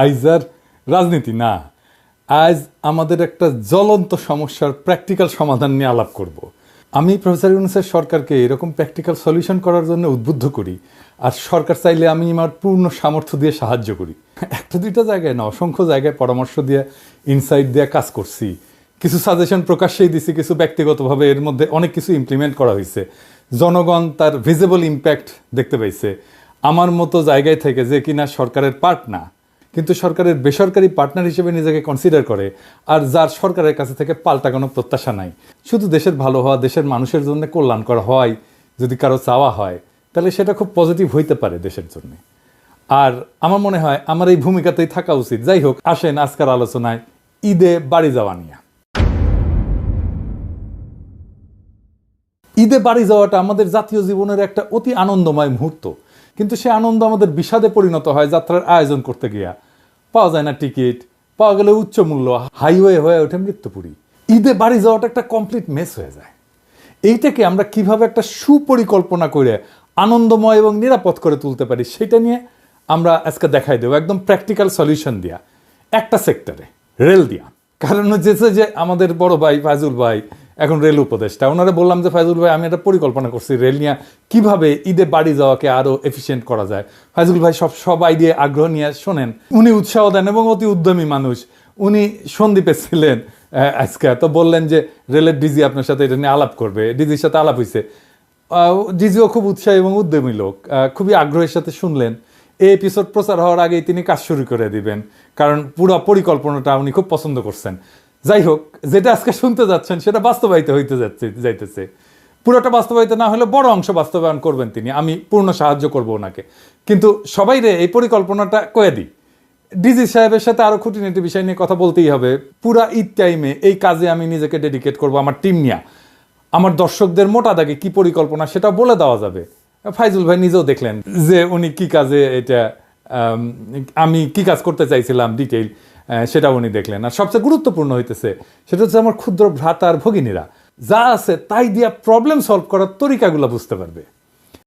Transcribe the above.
আইজ আর রাজনীতি, না। আজ আমাদের একটা জ্বলন্ত সমস্যার প্র্যাকটিক্যাল সমাধান নিয়ে আলাপ করব। আমি প্রফেসর ইউনুসের সরকারকে এরকম প্র্যাকটিক্যাল সলিউশন করার জন্য উদ্বুদ্ধ করি, আর সরকার চাইলে আমি আমার পূর্ণ সামর্থ্য দিয়ে সাহায্য করি। একটা দুইটা জায়গায় না, অসংখ্য জায়গায় পরামর্শ দিয়ে ইনসাইট দিয়ে কাজ করছি। কিছু সাজেশন প্রকাশ্যেই দিছি, কিছু ব্যক্তিগতভাবে এর মধ্যে অনেক কিছু ইমপ্লিমেন্ট করা হয়েছে। জনগণ তার ভিজিবল ইম্প্যাক্ট দেখতে পাইছে। আমার মতো জায়গায় থেকে যে কিনা সরকারের পার্ট না। কিন্তু সরকারের বেসরকারি পার্টনার হিসেবে নিজেকে কনসিডার করে, আর যার সরকারের কাছে থেকে পাল্টা কোনো প্রত্যাশা নাই। শুধু দেশের ভালো হওয়া, দেশের মানুষের জন্য কল্যাণ করা হয় যদি কারও চাওয়া হয়, তাহলে সেটা খুব পজিটিভ হইতে পারে দেশের জন্য। আর আমার মনে হয় আমার এই ভূমিকাতেই থাকা উচিত। যাই হোক, আসেন আজকের আলোচনায় ঈদে বাড়ি যাওয়া নিয়ে। ঈদে বাড়ি যাওয়াটা আমাদের জাতীয় জীবনের একটা অতি আনন্দময় মুহূর্ত। কিন্তু সে আনন্দ আমাদের বিষাদে পরিণত হয় যাত্রার আয়োজন করতে গিয়া। পাওয়া যায় না টিকিট, পাওয়া গেলে উচ্চ মূল্য, হাইওয়ে হয়ে ওঠে মৃত্যুপুরী। ঈদে বাড়ি যাওয়াটা একটা কমপ্লিট মেস হয়ে যায়। এইটাকে আমরা কীভাবে একটা সুপরিকল্পনা করে আনন্দময় এবং নিরাপদ করে তুলতে পারি সেটা নিয়ে আমরা আজকে দেখাই দেবো। একদম প্র্যাকটিক্যাল সলিউশন দিয়া, একটা সেক্টরে রেল দিয়া। কারণ হচ্ছে যে আমাদের বড় ভাই, ফাজুল ভাই এখন রেল উপদেষ্টা। ওনারা বললাম যে ফাইজুল ভাই, আমি একটা পরিকল্পনা করছি রেল নিয়ে। কীভাবে ঈদে বাড়ি যাওয়াকে আরও এফিসিয়েন্ট করা যায়? ফাইজুল ভাই সব সব আইডিয়া আগ্রহ নিয়ে শোনেন। উনি উৎসাহ দেন এবং অতি উদ্যমী মানুষ। উনি সন্দীপে ছিলেন আজকে। তো বললেন যে, রেলের ডিজি আপনার সাথে এটা নিয়ে আলাপ করবে। ডিজির সাথে আলাপ হয়েছে ডিজিও খুব উৎসাহী এবং উদ্যমী লোক। খুবই আগ্রহের সাথে শুনলেন। এই এপিসোড প্রচার হওয়ার আগেই তিনি কাজ শুরু করে দিবেন। কারণ পুরো পরিকল্পনাটা উনি খুব পছন্দ করছেন। যাই হোক যেটা আজকে শুনতে যাচ্ছেন, সেটা বাস্তবায়িত হইতে যাচ্ছে, যাইতেছে। পুরোটা বাস্তবায়িত না হলে বড় অংশ বাস্তবায়ন করবেন তিনি, আমি পূর্ণ সাহায্য করব ওনাকে। কিন্তু সবাই রে, এই পরিকল্পনাটা কয়ে দিই। ডিজি সাহেবের সাথে আরও খুঁটিনাটি বিষয় নিয়ে কথা বলতেই হবে। পুরা ঈদ টাইমে এই কাজে আমি নিজেকে ডেডিকেট করব, আমার টিম নিয়ে। আমার দর্শকদের মোটা দাগে কি পরিকল্পনা সেটা বলে দেওয়া যাবে। ফাইজুল ভাই নিজেও দেখলেন যে উনি কি কাজে এটা, আমি কি কাজ করতে চাইছিলাম ডিটেইল সেটা উনি দেখলেন। আর সবচেয়ে গুরুত্বপূর্ণ হইতেছে, সেটা হচ্ছে আমার ক্ষুদ্র ভ্রাতার ভগিনীরা। যা আছে তাই দিয়া প্রবলেম সলভ করার তরিকাগুলো বুঝতে পারবে।